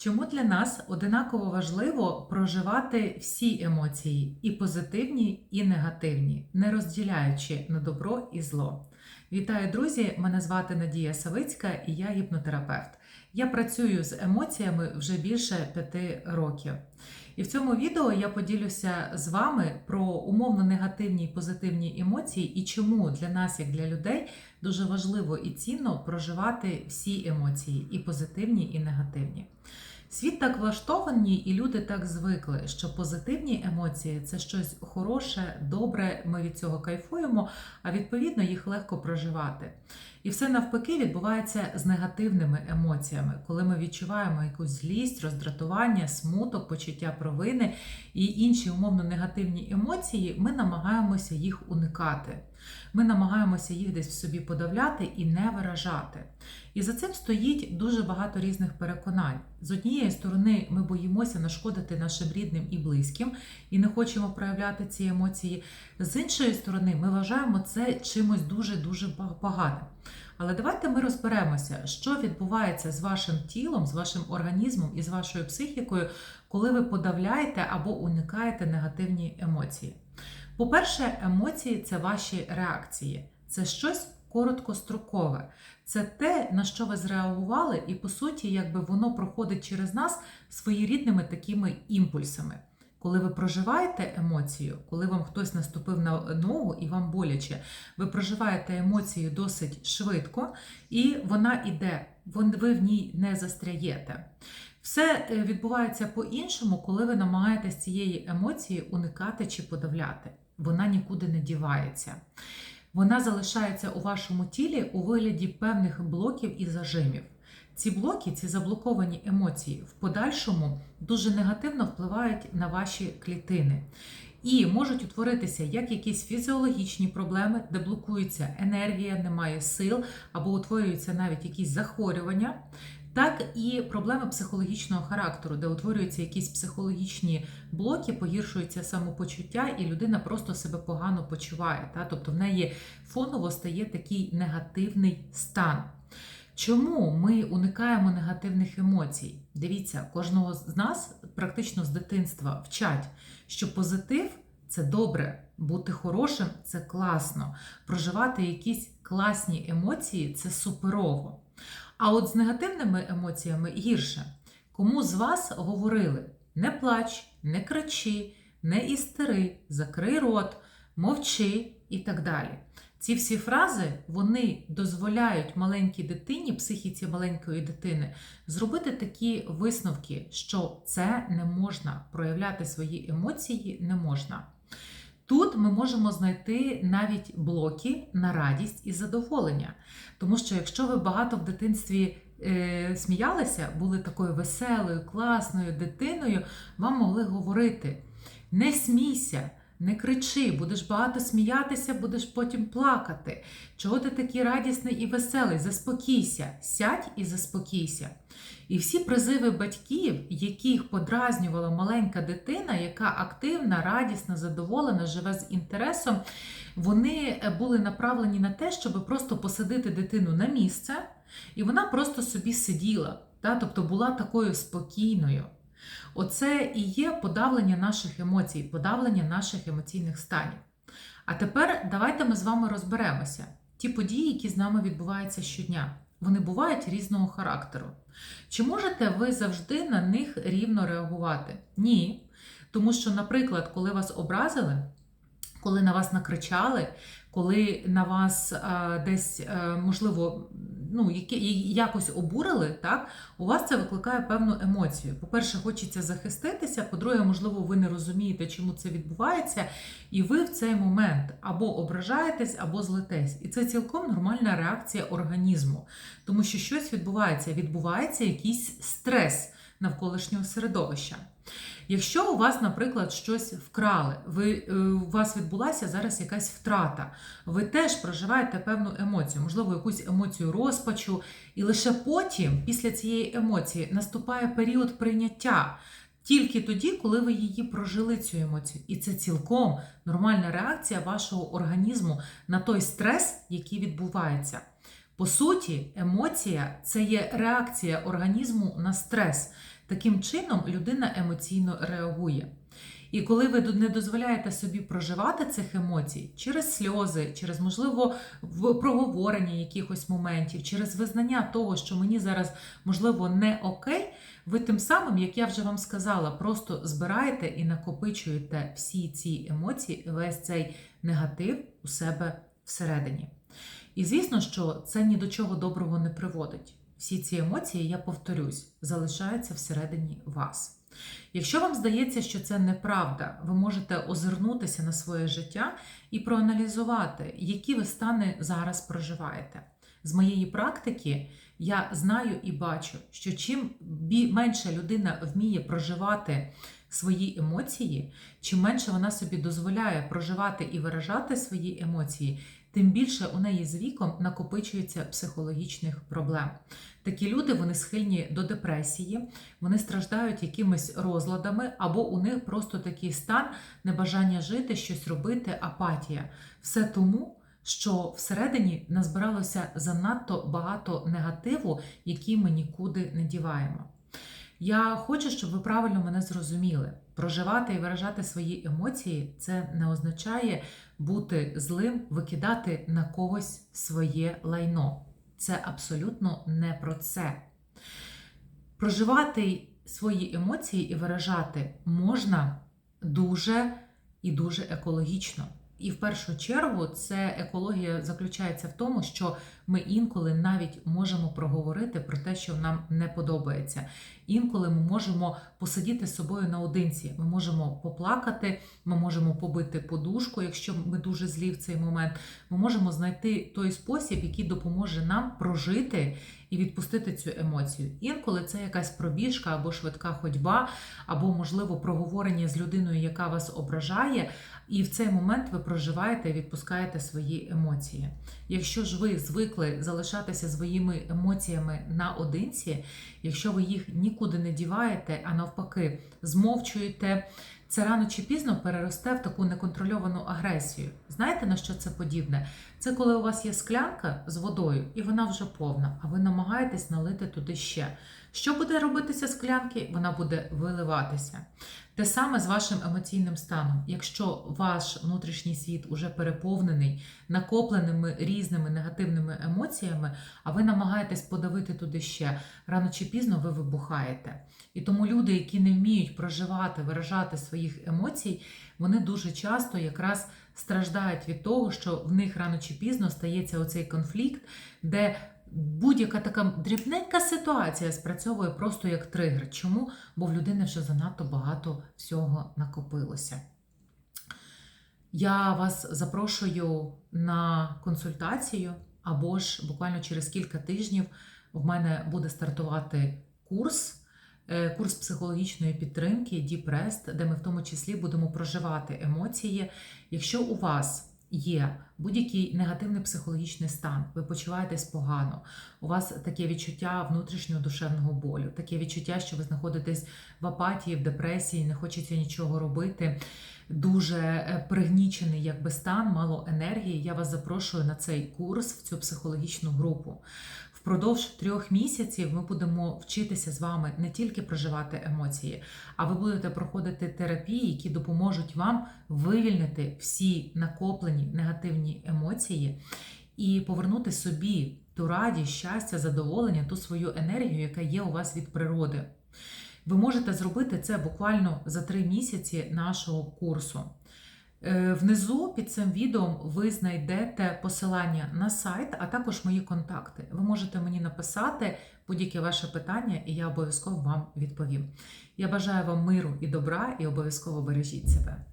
Чому для нас одинаково важливо проживати всі емоції, і позитивні, і негативні, не розділяючи на добро і зло? Вітаю, друзі! Мене звати Надія Савицька і я гіпнотерапевт. Я працюю з емоціями вже більше п'яти років. І в цьому відео я поділюся з вами про умовно негативні і позитивні емоції і чому для нас, як для людей, дуже важливо і цінно проживати всі емоції, і позитивні, і негативні. Світ так влаштований, і люди так звикли, що позитивні емоції це щось хороше, добре, ми від цього кайфуємо, а відповідно їх легко проживати. І все навпаки відбувається з негативними емоціями, коли ми відчуваємо якусь злість, роздратування, смуток, почуття провини і інші умовно негативні емоції, ми намагаємося їх уникати. Ми намагаємося їх десь в собі подавляти і не виражати. І за цим стоїть дуже багато різних переконань. З однієї сторони, ми боїмося нашкодити нашим рідним і близьким і не хочемо проявляти ці емоції. З іншої сторони, ми вважаємо це чимось дуже-дуже поганим. Але давайте ми розберемося, що відбувається з вашим тілом, з вашим організмом і з вашою психікою, коли ви подавляєте або уникаєте негативні емоції. По-перше, емоції це ваші реакції, це щось короткострокове. Це те, на що ви зреагували, і по суті, якби воно проходить через нас своєрідними такими імпульсами. Коли ви проживаєте емоцію, коли вам хтось наступив на ногу і вам боляче, ви проживаєте емоцію досить швидко, і вона йде, ви в ній не застряєте. Все відбувається по-іншому, коли ви намагаєтесь цієї емоції уникати чи подавляти. Вона нікуди не дівається. Вона залишається у вашому тілі у вигляді певних блоків і зажимів. Ці блоки, ці заблоковані емоції в подальшому дуже негативно впливають на ваші клітини. І можуть утворитися як якісь фізіологічні проблеми, де блокується енергія, немає сил, або утворюються навіть якісь захворювання, так і проблеми психологічного характеру, де утворюються якісь психологічні блоки, погіршується самопочуття, і людина просто себе погано почуває. Та? Тобто в неї фоново стає такий негативний стан. Чому ми уникаємо негативних емоцій? Дивіться, кожного з нас практично з дитинства вчать, що позитив це добре, бути хорошим це класно, проживати якісь класні емоції це суперово. А от з негативними емоціями гірше. Кому з вас говорили: не плач, не кричи, не істери, закрий рот, мовчи і так далі. Ці всі фрази вони дозволяють маленькій дитині, психіці маленької дитини, зробити такі висновки, що це не можна, проявляти свої емоції не можна. Тут ми можемо знайти навіть блоки на радість і задоволення. Тому що, якщо ви багато в дитинстві е, сміялися, були такою веселою, класною дитиною, вам могли говорити: не смійся, не кричи, будеш багато сміятися, будеш потім плакати. Чого ти такий радісний і веселий? Заспокійся, сядь і заспокійся. І всі призиви батьків, яких подразнювала маленька дитина, яка активна, радісна, задоволена, живе з інтересом, вони були направлені на те, щоб просто посадити дитину на місце, і вона просто собі сиділа, та? тобто була такою спокійною. Оце і є подавлення наших емоцій, подавлення наших емоційних станів. А тепер давайте ми з вами розберемося. Ті події, які з нами відбуваються щодня, вони бувають різного характеру. Чи можете ви завжди на них рівно реагувати? Ні. Тому що, наприклад, коли вас образили, коли на вас накричали, коли на вас а, десь, а, можливо, ну, якось обурили, так, у вас це викликає певну емоцію. По-перше, хочеться захиститися, по-друге, можливо, ви не розумієте, чому це відбувається, і ви в цей момент або ображаєтесь, або злитесь. І це цілком нормальна реакція організму, тому що щось відбувається, відбувається якийсь стрес навколишнього середовища. Якщо у вас, наприклад, щось вкрали, ви, е, у вас відбулася зараз якась втрата, ви теж проживаєте певну емоцію, можливо, якусь емоцію розпачу, і лише потім, після цієї емоції, наступає період прийняття. Тільки тоді, коли ви її прожили цю емоцію. І це цілком нормальна реакція вашого організму на той стрес, який відбувається. По суті, емоція це є реакція організму на стрес. Таким чином людина емоційно реагує. І коли ви не дозволяєте собі проживати цих емоцій через сльози, через, можливо, проговорення якихось моментів, через визнання того, що мені зараз, можливо, не окей, ви тим самим, як я вже вам сказала, просто збираєте і накопичуєте всі ці емоції, весь цей негатив у себе всередині. І звісно, що це ні до чого доброго не приводить. Всі ці емоції, я повторюсь, залишаються всередині вас. Якщо вам здається, що це неправда, ви можете озирнутися на своє життя і проаналізувати, які ви стани зараз проживаєте. З моєї практики я знаю і бачу, що чим менше людина вміє проживати свої емоції, чим менше вона собі дозволяє проживати і виражати свої емоції, тим більше у неї з віком накопичується психологічних проблем. Такі люди вони схильні до депресії, вони страждають якимись розладами, або у них просто такий стан небажання жити, щось робити, апатія. Все тому. Що всередині назбиралося занадто багато негативу, який ми нікуди не діваємо. Я хочу, щоб ви правильно мене зрозуміли. Проживати і виражати свої емоції це не означає бути злим, викидати на когось своє лайно. Це абсолютно не про це. Проживати свої емоції і виражати можна дуже і дуже екологічно. І в першу чергу це екологія заключається в тому, що ми інколи навіть можемо проговорити про те, що нам не подобається. Інколи ми можемо посидіти з собою наодинці. Ми можемо поплакати, ми можемо побити подушку, якщо ми дуже злі в цей момент. Ми можемо знайти той спосіб, який допоможе нам прожити і відпустити цю емоцію. Інколи це якась пробіжка або швидка ходьба, або, можливо, проговорення з людиною, яка вас ображає. І в цей момент ви проживаєте і відпускаєте свої емоції. Якщо ж ви звикли залишатися своїми емоціями наодинці, якщо ви їх нікуди не діваєте, а навпаки, змовчуєте, це рано чи пізно переросте в таку неконтрольовану агресію. Знаєте на що це подібне? Це коли у вас є склянка з водою, і вона вже повна, а ви намагаєтесь налити туди ще. Що буде робитися склянки? Вона буде виливатися. Те саме з вашим емоційним станом. Якщо ваш внутрішній світ уже переповнений накопленими різними негативними емоціями, а ви намагаєтесь подавити туди ще, рано чи пізно ви вибухаєте. І тому люди, які не вміють проживати, виражати своїх емоцій, вони дуже часто якраз страждають від того, що в них рано чи пізно стається оцей конфлікт, де будь-яка така дрібненька ситуація спрацьовує просто як тригер. Чому? Бо в людини вже занадто багато всього накопилося. Я вас запрошую на консультацію, або ж буквально через кілька тижнів в мене буде стартувати курс. е, Курс психологічної підтримки Deep де ми в тому числі будемо проживати емоції. Якщо у вас є будь-який негативний психологічний стан, ви почуваєтесь погано, у вас таке відчуття внутрішнього душевного болю, таке відчуття, що ви знаходитесь в апатії, в депресії, не хочеться нічого робити. Дуже е, пригнічений якби стан, мало енергії. Я вас запрошую на цей курс в цю психологічну групу. Впродовж трьох місяців ми будемо вчитися з вами не тільки проживати емоції, а ви будете проходити терапії, які допоможуть вам вивільнити всі накоплені негативні емоції і повернути собі ту радість, щастя, задоволення, ту свою енергію, яка є у вас від природи. Ви можете зробити це буквально за три місяці нашого курсу. Е, Внизу під цим відео ви знайдете посилання на сайт, а також мої контакти. Ви можете мені написати будь-яке ваше питання, і я обов'язково вам відповім. Я бажаю вам миру і добра, і обов'язково бережіть себе.